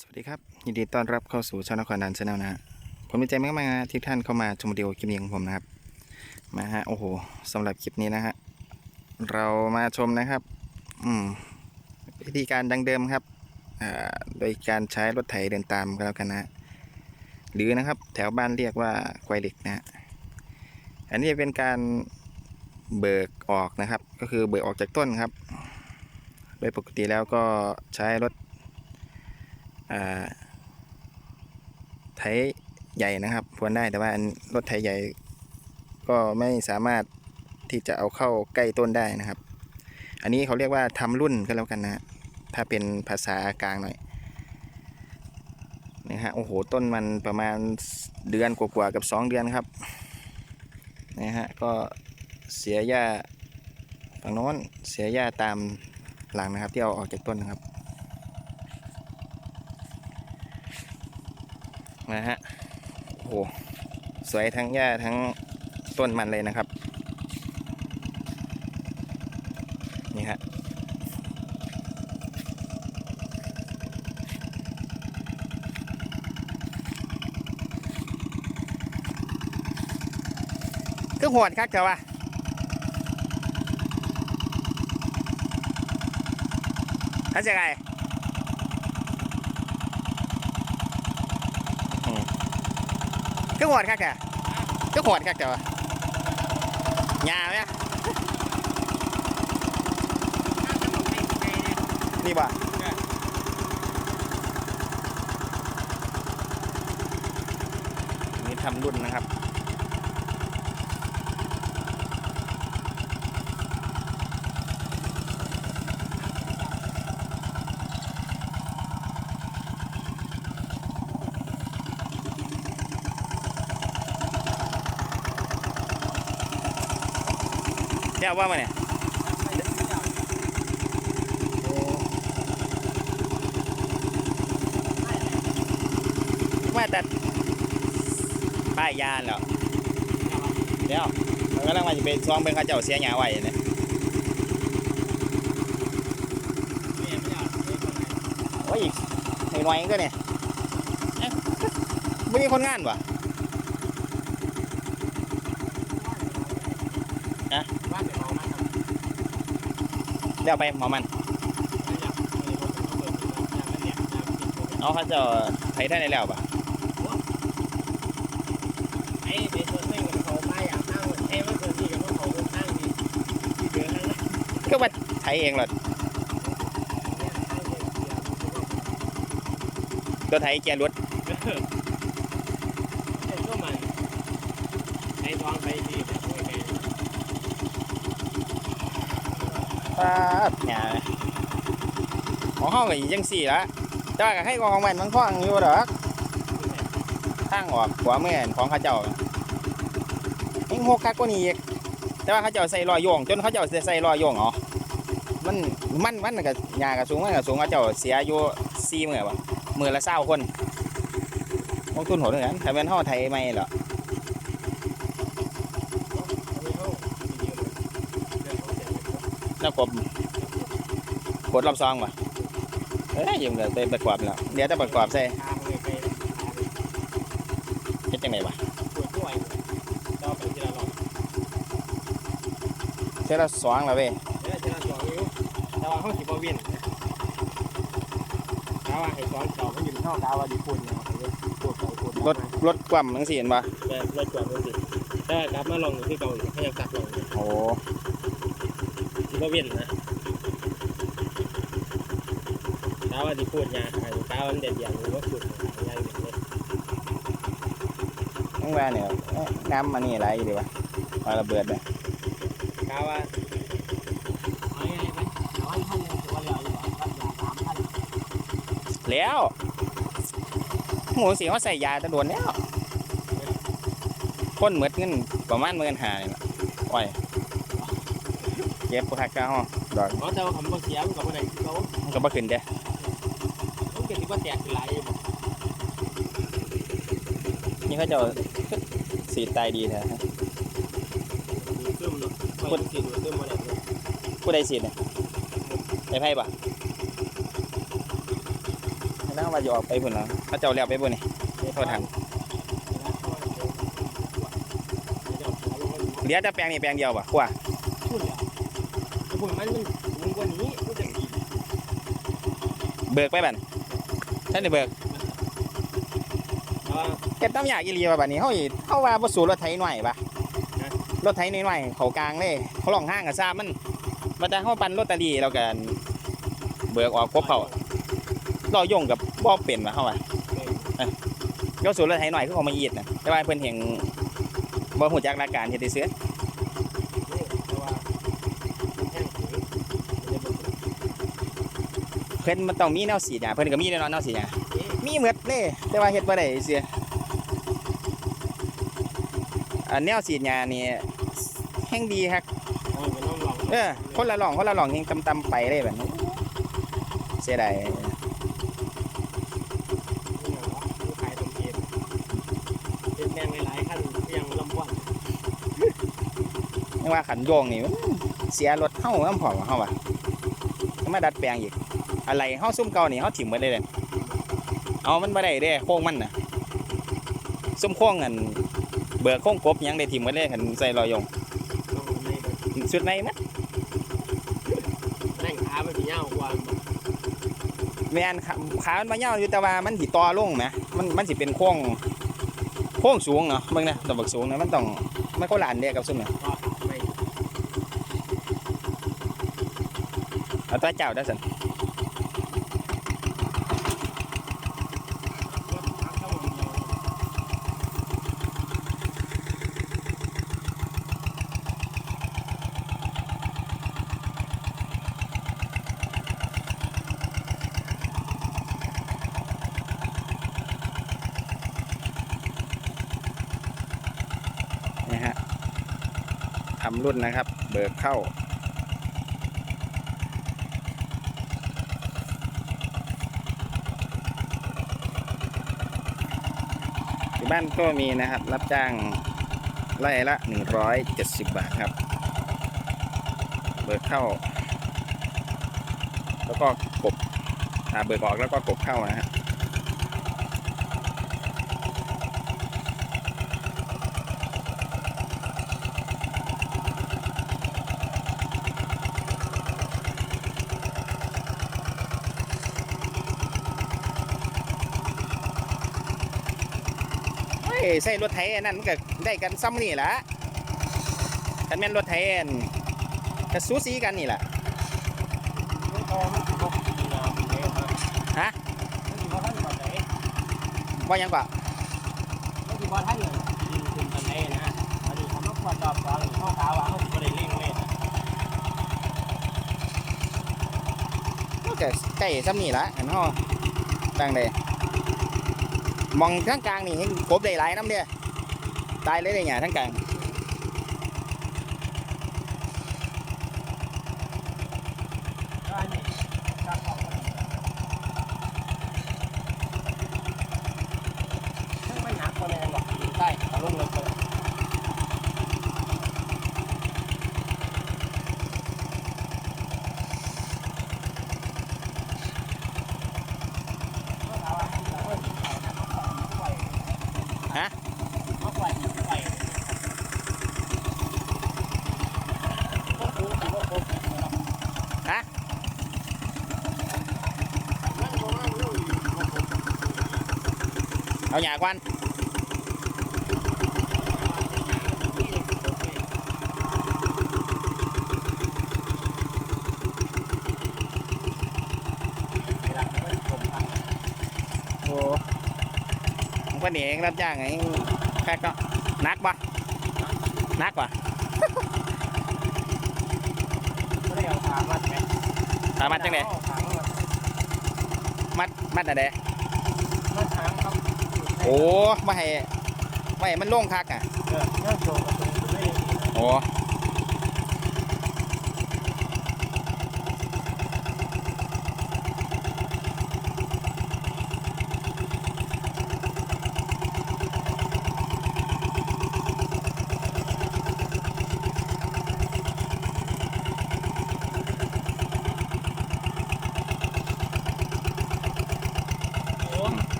สวัสดีครับ ยินดีต้อนรับเข้าสู่ช่องนครนันชาแนลนะฮะผมดีใจมากๆนะที่ท่านเข้ามาชมวิดีโอคลิปนี้ของผมนะครับ มาฮะโอ้โหสำหรับคลิปนี้นะฮะเรามาชมนะครับ อืมวิธีการดังเดิมครับอ่าโดยการใช้รถไถเดินตามก็แล้วกันนะหรือนะครับ แถวบ้านเรียกว่าควายเหล็กนะฮะอันนี้จะเป็นการเบิกออกนะครับ ก็คือเบิกออกจากต้นครับ โดยปกติแล้วก็ใช้รถ ไถใหญ่นะครับพวนได้แต่ว่ารถไถใหญ่ ก็ไม่สามารถที่จะเอาเข้าใกล้ต้นได้นะครับ อันนี้เขาเรียกว่าทำรุ่นก็แล้วกันนะฮะถ้าเป็นภาษากลางหน่อยนะฮะโอ้โหต้นมันประมาณเดือนกว่าๆกับ 2 เดือนครับนะฮะก็เสียหญ้าฝั่งโน้นเสียหญ้าตามหลังนะครับ ที่เอาออกจากต้นนะครับ นะฮะโอ้โหสวยทั้งหญ้าทั้งต้นมันเลยนะครับ นี่ฮะก็หวดคักเถอะวะเขาจะไง ก็หอดคักแกก็หอดคักแกวะหยาไหมนี่บ่นี่ทำรุ่นนะครับ เจ้าว่ามาเนี่ยมาแต่ป้ายยานแล้วเดี๋ยวมันกำลังมาจะเป็นซองเป็นเข้าเจ้าเสียหยาไว้เนี่ยโอ้ยอีกหน่อยๆก็เนี่ยเอ๊ะไม่มีคนงานวะ บ้านเดี๋ยวเอามาทำ เดี๋ยวไปหมอมันไม่อยากมีรถเปิดอย่างนั้นเขาจ้าไทยได้ในแล้วปะไอ้เด็กคนนึงเขาป้ายอยากนั่งเอ้ไม่เคยที่กับเขาตั้งนี่ที่เดือนนั้นนะก็ว่าไทยเองหรอตัวไทยเกียร์รถเด็กก็มันไอ้ทองไปที่แบบไม่ไกล ปาดหยาของห้องก็อีจังสี่ละแต่ว่าก็ให้ของมันมันคว้างอยู่ดอกทางออกขวามือของเขาเจ้ายิ่งหกคักกว่านี้อีกแต่ว่าเขาเจ้าใส่รอยโยง จนเขาเจ้าใส่รอยโยงเหรอมันมันมันก็หยากับสูงมันก็สูงเขาเจ้าเสียอยู่สี่มือปะมือละเศร้าคนลงทุนโหดเหมือนกันแต่เป็นห่อไทยไม่หรอ แล้วกบกดรอบซองป่ะเอ้ยยังเหลือแต่ประกอบแล้วเดี๋ยวจะประกอบใส่ทางไม่ไกลเฮ็ดจังไดวะปวดด้วยเราไปทีละหลอดเท่าละสองแล้วเว้ยเดี๋ยวทีละสองนิ้วแต่ว่าเขาสิบวินแต่ว่าให้สอนสอบมันอยู่เท่าดาวดีคุณเนี่ยปวดไปปวดรถรถกว่ำทั้งสี่เห็นป่ะแต่รถจอดมันสิแต่กลับมาลองอยู่ที่เก่าอีกให้ยังกลับลองโอ้ สิบวินนะดาวดีพูดยาไอ้าวมันเด็ดอย่างนี้ว่าพูดอะไรอย่างนี้ทั้งว่าเนี่ยน้ำมันนี่อะไรดีวะมาระเบิดเลยดาวว่าเช้านยังว่าแล้วหมูสีเขาใส่ยาตะโดนแล้วคนเหมือดเงินประมาณหมื่นห้านี่แหละโอ้ย ก็บผู้คักเก้าดอกเพราะแต่ว่าคำว่าเสียมันกับอะไรที่เขามันก็บ่ขึ้นเด้เขาเกิดที่ว่าแตกคือไรบอกนี่เขาเจะสีตายดีแท้ดูซึมเนาะคนสีดูซึมมาเลยผู้ใดสีเนี่ยไอ้ไพ่ปะไอ้ไพ่แล้วว่าจะออกไปพุ่นแล้วพระเจ้าแล้วไปพุ่นนี่โทษทันเหลือแต่แปลงนี่แปลงเดียวป่ะขั้วพูดเลย พูดมันมันมึงกว่านี้พูดอย่างนี้เบิกไปบันท่านได้เบิกแต่ว่าเก็บต้มยากิรีป่ะบัดนี้เขาอีเขาว่าบ่สู่รถไถหน่อยป่ะฮะรถไถหน่อยๆเขากลางเลยเขาลองห้างกับซ่ามันมาแต่เขาปั่นรถตอรีแล้วกัน เบิกออกครบเขาเราย่งกับบ่เป็นว่ะเขาว่ายกสูตรรถไถหน่อยคือของมาอีดนะแต่ว่าเพิ่นเห็นบ่หูจักหลักการเฮ็ดได้เสือ แต่ว่ามันแห้งถึงมันจะเป็น เพิ่นมันต้องมีแนวสีดยาเพิ่นก็มีแน่นอนแนวสีดยามีหมดเลยแต่ว่าเฮ็ดบ่ได้เสืออันแนวสีดยานี่แห่งดีครับเอาไปน้องลองเออคนละหล่องคนละหล่องแห่งตำๆไปเลยแบบนี้เสียดายนี่เหรอผู้ขายตรงเกมเป็นแมงหลายๆขั้นเพียงลำบากไม่ว่าขันโยงนี่มันเสียรถเฮานำพอว่าเฮาว่าก็มาดัดแปลงอีก อะไรเฮาซุ่มเก่านี่เฮาถิ่มหมดเลยเด้เอามันบ่ได้เด้โค้งมันน่ะซุ่มโค้งอันเบิกโค้งกบหยังได้ถิ่มหมดเลยคันใส่รอยยงต้องในแบบสุดในมัดนั่งขาไปพี่เงากว่าแม่นขาขามันมาเหี่ยวอยู่แต่ว่ามันสิต่อลงแหมมันมันสิเป็นโค้งโค้งสูงเนาะเบิ่งนะตัวบักสูงนะมันต้องมันก็หลานเด้กับซุ่มเนี่ยก็ขาไม่เอาตัวเจ้าได้อสั รุ่นนะครับ เบิกเข้า ที่บ้านก็มีนะครับ รับจ้างไล่ละ 170 บาทครับ เบิกเข้า แล้วก็กบอ่าเบิกออกแล้วก็กบเข้านะฮะเยใส่รถไถนั่นมันก็ได้กันซ้ำนี่แหละกันแม่นรถไถนก็สูสีกันนี่แหละฮะว่ายังกว่าไม่ถือว่าท่านยิงคุณกันไหนนะอันนี้เขาต้องควรตอบฟังข้อขาวาเขาจะได้เร่งเล่นมันก็ใกล้ซ้ำนี่แหละอันห้อตั้งเลย มองทั้งกลางนี่เห็นกบได้หลายน้ำเดียตายเลยเลยเนี่ยทั้งกลาง ฮะ เขาปล่อยปล่อยพวกกูถือว่าครบ ฮะ นั่นเพราะว่าลูกอยู่ครบ เอาหยากวัน ผมก็หนีเองรับจ้างไงแพ็กก็นักปะนักปะไม่ได้เอาขามัดไหมถามมัดจังไดเอาขามัดมัดมัดอะไรมัดหางครับโอ้ไม่ให้ไม่ให้มันโล่งคักอะเออเนื้อโจกกับตรงนี้ไม่ได้โอ้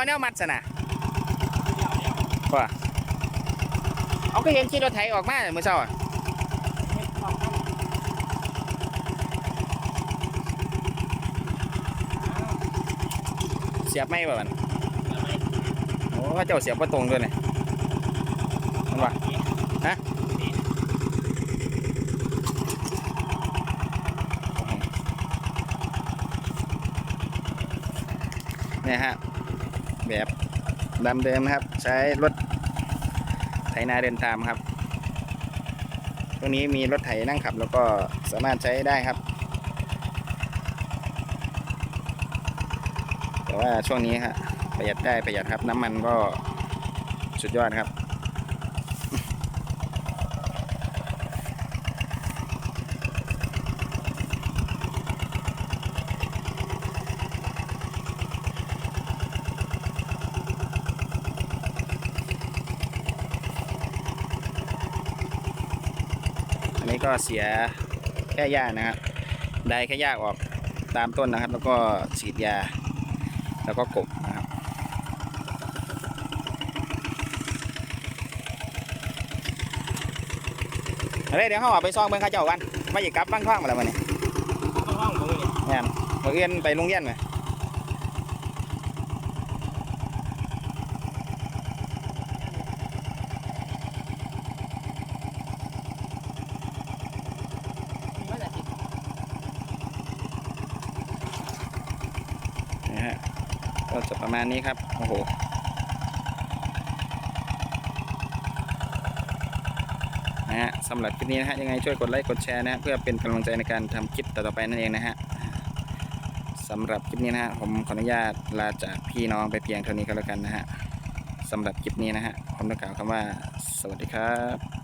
อาแนวมัดซะนะว่าเอาก็เห็นขี่รถไถออกมาเมื่อเช้าอะเสียบไม่ป่ะมันโอ้เขาเจ้าเสียบว่าตรงด้วยเนี่ยมันว่าฮะเนี่ยฮะ ดำเดิมครับ ใช้รถไถนาเดินตามครับตัวนี้มีรถไถนั่งขับ แล้วก็สามารถใช้ได้ครับ แต่ว่าช่วงนี้ฮะประหยัดได้ประหยัดครับน้ำมันก็สุดยอดครับ ก็เสียแค่หญ้านะครับได้แค่หญ้าออกตามต้นนะครับ แล้วก็ฉีดยา แล้วก็กบนะครับเอาเลยเดี๋ยวเขาเอาไปซ่องเบิ่งเข้าเจ้ากันว่าอย่ากลับบ้างท่องมาแล้ววันนี้ต้องห้องตรงนี้งานมาเอื้อนไปโรงเรียนไหม มันจะติด นะฮะ ก็จะประมาณนี้ครับ โอ้โหนะฮะสำหรับคลิปนี้นะฮะยังไงช่วยกดไลค์กดแชร์นะฮะเพื่อเป็นกำลังใจในการทำคลิปต่อๆไปนั่นเองนะฮะสำหรับคลิปนี้นะฮะผมขออนุญาตลาจากพี่น้องไปเพียงเท่านี้ก็แล้วกันนะฮะสำหรับคลิปนี้นะฮะผมต้องกล่าวคำว่า สวัสดีครับ